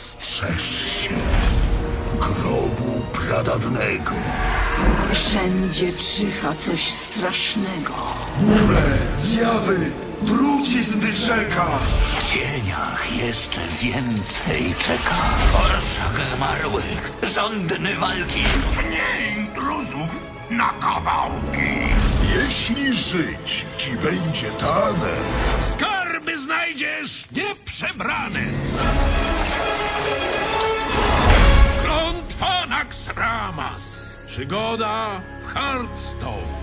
Strzeż się grobu pradawnego. Wszędzie czyha coś strasznego. Mule, zjawy, wróci z dyszeka. W cieniach jeszcze więcej czeka. Orszak zmarłych, żądny walki. Pnie intruzów na kawałki. Jeśli żyć ci będzie dane... Skarby znajdziesz nieprzebrane. Przygoda w Hearthstone.